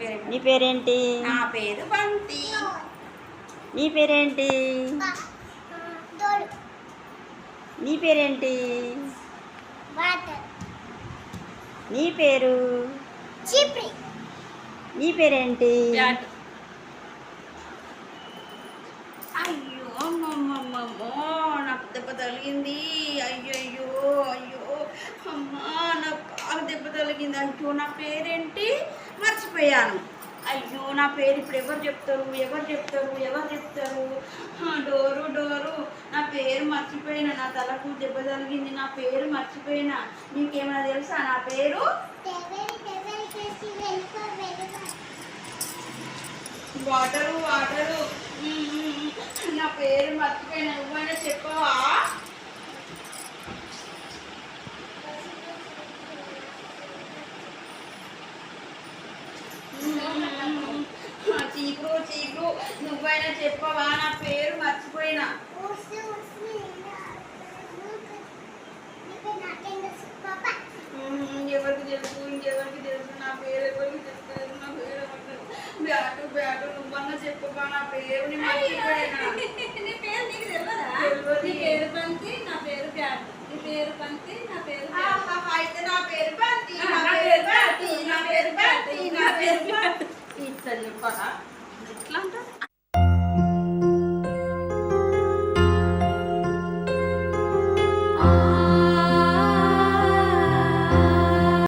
పేరు నీ పేరేంటి? నా పేరు బంతి. నీ పేరేంటి? నీ పేరేంటి? నీ పేరు? నీ పేరేంటి? అయ్యో అమ్మమ్మమ్మమ్మో నాకు దెబ్బ తగిలింది అయ్యో అయ్యో అయ్యో అమ్మా నాకు బాగా జరిగింది తగిలింది అయ్యో నా పేరేంటి? మర్చిపోయాను. అయ్యో నా పేరు ఇప్పుడు ఎవరు చెప్తారు? ఎవరు చెప్తారు? ఎవరు చెప్తారు? Door door. నా పేరు మర్చిపోయినా నా తలకు దెబ్బ తగిలింది నా పేరు మర్చిపోయినా. నీకేమైనా తెలుసా నా పేరు? Water water. నా పేరు మర్చిపోయి నువ్వైనా చెప్పవా ఆ, చీకురు చీకురు నువ్వైనా చెప్పవా? నా పేరు మర్చిపోయినా. ఎవరికి తెలుసు? ఇంకెవరికి తెలుసు? నా పేరు ఎవరికి తెలుసు? నా పేరు బ్యాటు బ్యాటు నువ్వన్నా చెప్పవా? నా పేరుని మర్చిపోయినా. నీ పేరు నీకు తెలియదా తెలియదు. నీ పేరు పంతి నా పేరు బ్యాట్. నీ పేరు పంతి నా పేరు అయితే నా నా నా నా చెప్పాలా Atlanta?